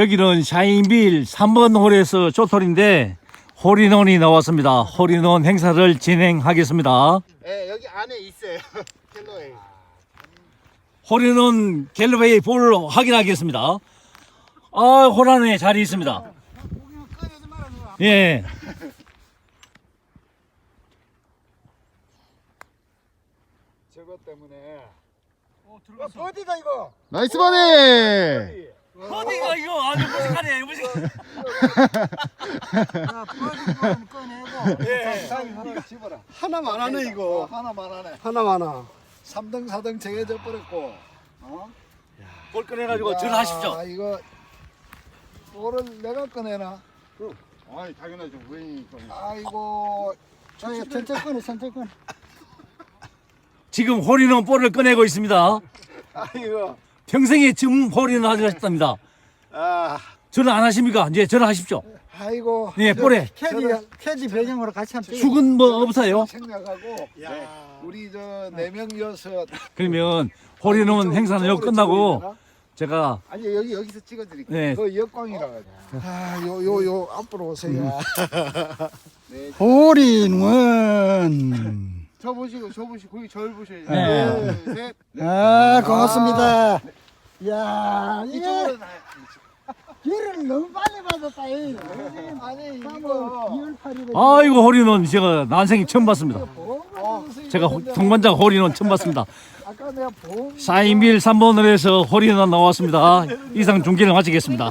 여기는 샤인빌 3번 홀에서 쇼톨인데 홀인원이 나왔습니다. 홀인원 행사를 진행하겠습니다. 예, 여기 안에 있어요. 켈러웨이. 홀인원 갤러웨이 볼 확인하겠습니다. 아, 홀 안에 자리 있습니다. 예. 저것 때문에. 어, 버디다 이거. 나이스 버디! 어디가 이거 아주 무식하네, 무식. 야, 버디 좀 꺼내고. 예. 이거 집어라. 하나만 하네 이거. 하나만 하네. 하나만 하. 3등 4등 정해져 버렸고. 어? 볼 꺼내가지고 전화하십시오. 아, 이거 볼을 내가 꺼내나? 아이 당연하죠. 왜 아이고. 저기 천천히 꺼내, 천천히 꺼내. 지금 홀인원 볼을 꺼내고 있습니다. 아이고. 평생에 홀인원 하셨답니다. 아, 전화 안 하십니까? 이제 전화하십시오. 아이고. 예, 볼에. 캐디, 캐디 배경으로 같이 한번 죽은 뭐 없어요? 생각하고. 네. 우리 저 네 명 여섯. 그러면 홀인원 행사는 여기 끝나고 제가 아니 여기 여기서 찍어드릴게요. 네. 그 역광이라 가지고. 아 요 요 요 앞으로 오세요. 네. 홀인원. 저 보시고 저 보시고 거기 절 보셔야죠. 네. 둘, 셋. 아 고맙습니다. 야 이쪽으로 나. 길을 너무 빨리 받았다. 이. 아니 이거. 2월 8일에 아이고 홀인원 제가 난생이 처음 봤습니다. 제가 호- 동반자 홀인원 처음 봤습니다. 아까 내가 보험. 사인빌 3번을 해서 홀인원 나왔습니다. 이상 중계를 마치겠습니다.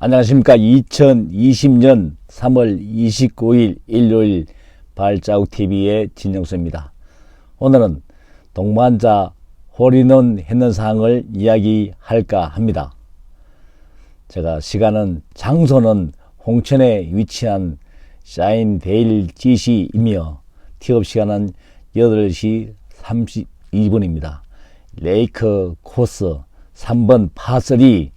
안녕하십니까. 2020년 3월 29일 일요일 발자국 TV의 진영수입니다. 오늘은 동반자 홀인원 했는 사항을 이야기할까 합니다. 제가 시간은 장소는 홍천에 위치한 사인데일 GC이며 티업 시간은 8시 32분입니다. 레이크 코스 3번 파3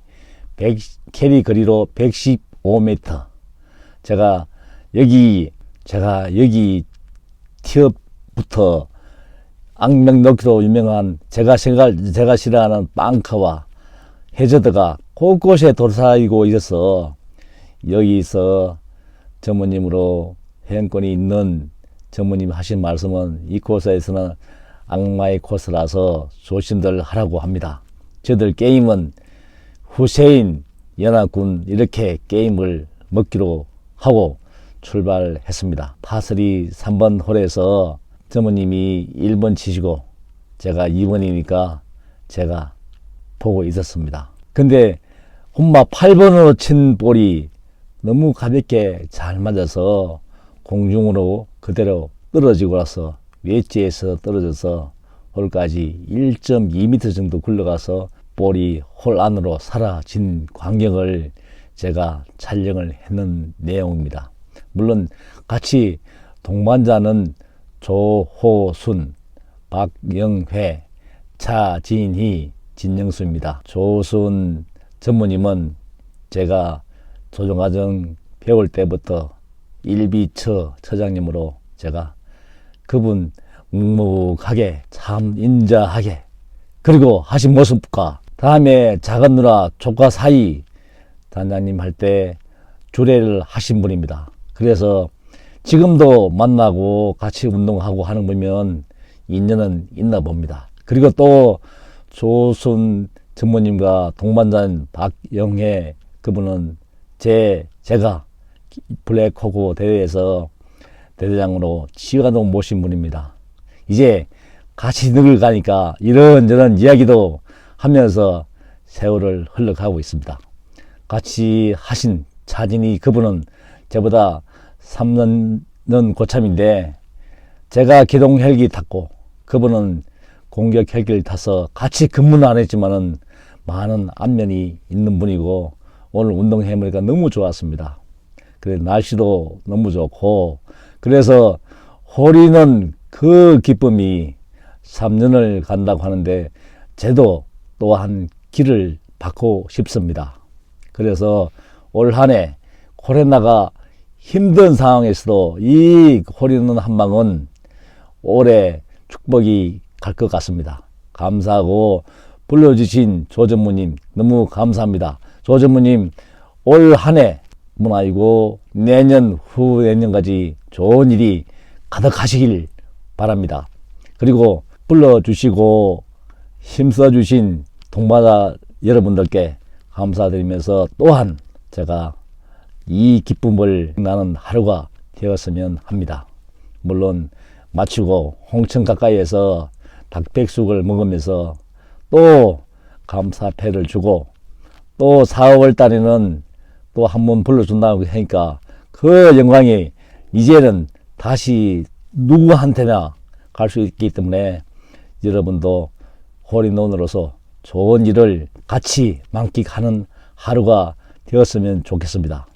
100, 캐리 거리로 115m. 제가 여기 제가 여기 티업부터 악명 넣기로 유명한 제가 생각 제가 싫어하는 빵카와 해저드가 곳곳에 돌아다니고 있어서 여기서 전무님으로 회원권이 있는 전무님 하신 말씀은 이 코스에서는 악마의 코스라서 조심들 하라고 합니다. 저들 게임은 후세인 연합군 이렇게 게임을 먹기로 하고 출발했습니다. 파스리 3번 홀에서 전무님이 1번 치시고 제가 2번이니까 제가 보고 있었습니다. 근데 홈마 8번으로 친 볼이 너무 가볍게 잘 맞아서 공중으로 그대로 떨어지고 나서 웨지에서 떨어져서 홀까지 1.2m 정도 굴러가서 볼이 홀 안으로 사라진 광경을 제가 촬영을 했는 내용입니다. 물론 같이 동반자는 조호순, 박영회, 차진희, 진영수입니다. 조순 전무님은 제가 조정과정 배울 때부터 일비처 처장님으로 제가 그분 묵묵하게 참 인자하게 그리고 하신 모습과 다음에 작은 누나 조카 사이 단장님 할 때 주례를 하신 분입니다. 그래서 지금도 만나고 같이 운동하고 하는 거면 인연은 있나 봅니다. 그리고 또 조순 전무님과 동반자인 박영혜 그분은 제 제가 블랙호구 대회에서 대대장으로 지휘관도 모신 분입니다. 이제 같이 늙어가니까 이런저런 이야기도 하면서 세월을 흘러가고 있습니다. 같이 하신 차진이 그분은 저보다 3년 고참인데 제가 기동 헬기 탔고 그분은 공격 헬기를 타서 같이 근무는 안 했지만은 많은 안면이 있는 분이고 오늘 운동 해 보니까 너무 좋았습니다. 그래 날씨도 너무 좋고 그래서 홀이는 그 기쁨이 3년을 간다고 하는데 저도 또한 길을 받고 싶습니다. 그래서 올 한해 코로나가 힘든 상황에서도 이 홀이는 한방은 올해 축복이 갈 것 같습니다. 감사하고 불러주신 조 전무님 너무 감사합니다. 조 전무님 올 한 해 문화이고 내년 후 내년까지 좋은 일이 가득하시길 바랍니다. 그리고 불러주시고 힘써주신 동반자 여러분들께 감사드리면서 또한 제가 이 기쁨을 나는 하루가 되었으면 합니다. 물론 마치고 홍천 가까이에서 닭백숙을 먹으면서 또 감사패를 주고 또 4월 달에는 또 한 번 불러준다고 하니까 그 영광이 이제는 다시 누구한테나 갈 수 있기 때문에 여러분도 홀인원으로서 좋은 일을 같이 만끽하는 하루가 되었으면 좋겠습니다.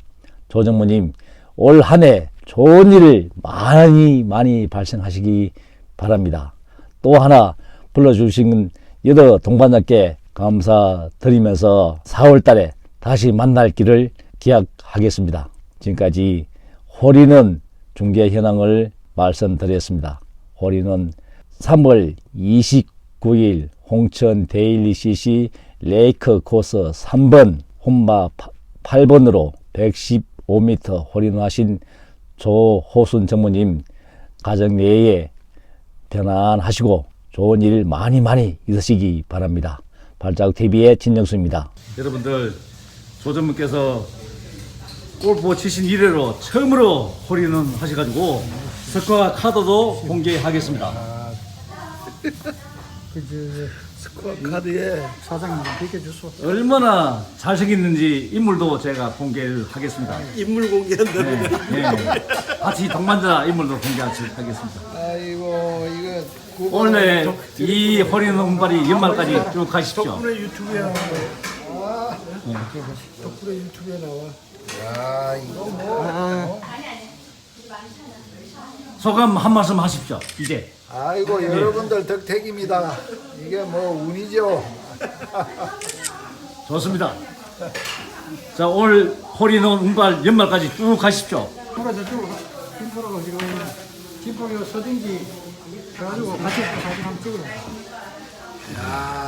조정모님 올 한 해 좋은 일을 많이 많이 발생하시기 바랍니다. 또 하나 불러주신 여러 동반자께 감사드리면서 4월 달에 다시 만날 길을 기약하겠습니다. 지금까지 호리는 중계 현황을 말씀드렸습니다. 호리는 3월 29일 홍천 데일리 CC 레이크 코스 3번 홈바 8번으로 115m 홀인하신 조호순 전무님 가정 내에 편안하시고 좋은 일 많이 많이 있으시기 바랍니다. 발자국 TV의 진정수입니다. 여러분들 조전문께서 골프 치신 이래로 처음으로 홀인원 하셔가지고 스코어 카드도 공개하겠습니다. 스코어 카드에 사장님 좀 비켜주소. 얼마나 잘생겼는지 인물도 제가 공개를 하겠습니다. 인물 공개한다는 네, 네. 같이 동반자 인물도 공개하겠습니다. 아이고 이거 그거 오늘 덕- 이 허리는 운발이 연말까지 쭉 가십시오. 덕분에 유튜브에 나와 아, 덕분에 유튜브에 나와 야 이거 뭐 아, 소감 한 말씀 하십시오. 이제 아이고 여러분들 덕택입니다 이게 뭐 운이죠 좋습니다. 자, 올 홀인원 운발 연말까지 쭉 가십시오. 프로 저쪽으로 가. 김프로가 지금 김프로 서든지 가가지고 같이 사진 한번 찍으라.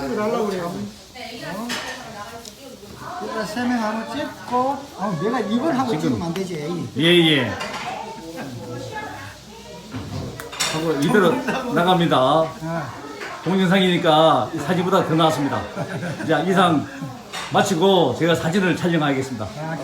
찍어달라고 그래요. 어? 일단 세명 한번 찍고, 어, 내가 이걸 하고 찍으면 안 되지. 예, 예. 이대로 나갑니다. 아, 동영상이니까 사진보다 더 나았습니다. 자, 이상 마치고 제가 사진을 촬영하겠습니다. 아,